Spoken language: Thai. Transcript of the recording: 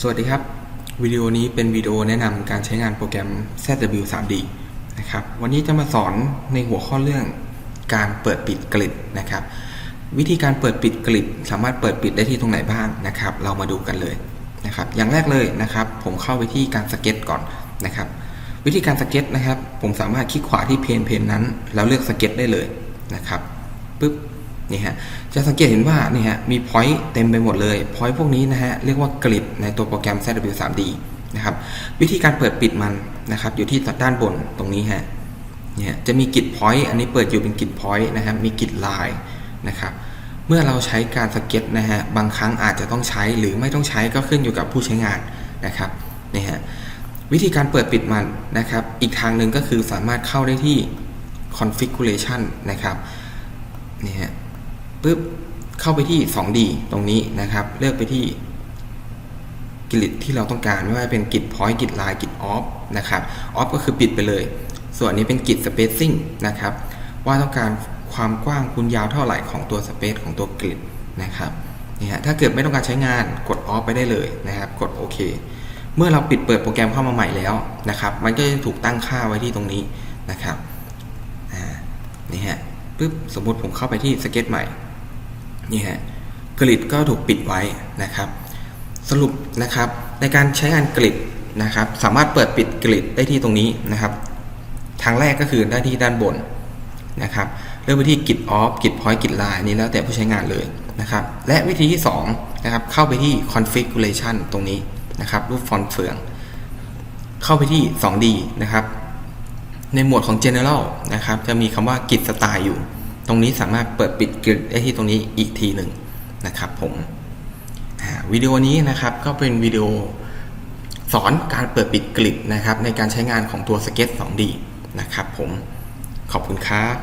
สวัสดีครับ วิดีโอนี้เป็นวิดีโอแนะนำการใช้งานโปรแกรม ZW 3D นะครับ วันนี้จะมาสอนในหัวข้อเรื่องการเปิดปิดกริดนะครับ วิธีการเปิดปิดกริดสามารถเปิดปิดได้ที่ตรงไหนบ้างนะครับ เรามาดูกันเลยนะครับ อย่างแรกเลยนะครับ ผมเข้าไปที่การสเก็ตก่อนนะครับ วิธีการสเก็ตนะครับ ผมสามารถคลิกขวาที่เพนเพนนั้น แล้วเลือกสเก็ตได้เลยนะครับปึ๊บ นี่ฮะจะสังเกตเห็นว่านี่ฮะมีพอยต์เต็มไปหมดเลยพอยต์พวกนี้นะฮะเรียกว่ากริดในตัวโปรแกรม ZW 3D นะครับวิธีการเปิดปิดมันนะครับอยู่ที่ด้านบนตรงนี้ฮะเนี่ยจะมีกิจพอยต์อันนี้เปิดอยู่เป็นกิจพอยต์นะครับมีกิจลายนะครับเมื่อเราใช้การสเก็ตนะฮะบางครั้งอาจจะต้องใช้หรือไม่ต้องใช้ก็ขึ้นอยู่กับผู้ใช้งานนะครับนี่ฮะวิธีการเปิดปิดมันนะครับ อีกทางหนึ่งก็คือสามารถเข้าได้ที่ configuration นะครับนี่ฮะ ปุ๊บเข้าไปที่ 2D ตรงนี้นะครับ เลือกไปที่กิจที่เราต้องการไม่ว่าเป็นกิจ point กิจ line กิจ off นะครับ off ก็คือปิดไปเลย ส่วนนี้เป็นกิจ spacing นะครับ ว่าต้องการความกว้างคูณยาวเท่าไหร่ของตัว space ของตัวกริดนะครับนี่ฮะถ้าเกิดไม่ต้องการใช้งานกด off ไปได้เลยนะครับ กดโอเคเมื่อเราปิดเปิดโปรแกรมเข้ามาใหม่แล้วนะครับ มันก็จะถูกตั้งค่าไว้ที่ตรงนี้นะครับนี่ฮะปุ๊บสมมุติผมเข้าไปที่สเก็ตใหม่ นี่ฮะกริดก็ถูกปิดไว้นะครับ สรุปนะครับในการใช้งานกริดนะครับ สามารถเปิดปิดกริดได้ที่ตรงนี้นะครับ ทางแรกก็คือได้ที่ด้านบนนะครับเลือกไปที่กิจออฟกิจพอยต์กิจไลน์นี้แล้วแต่ผู้ใช้งานเลยนะครับ และวิธีที่2นะครับเข้าไปที่ configuration ตรงนี้นะครับ รูปฟอนต์เฟือง เข้าไปที่ 2D นะครับ ในหมวดของ general นะครับ จะมีคำว่ากิจสไตล์อยู่ ตรงนี้สามารถเปิดปิดกริดได้ที่ตรงนี้อีกทีหนึ่งนะครับผมวิดีโอนี้นะครับก็เป็นวิดีโอสอนการเปิดปิดกริดนะครับในการใช้งานของตัวสเก็ต 2D นะครับผมขอบคุณครับ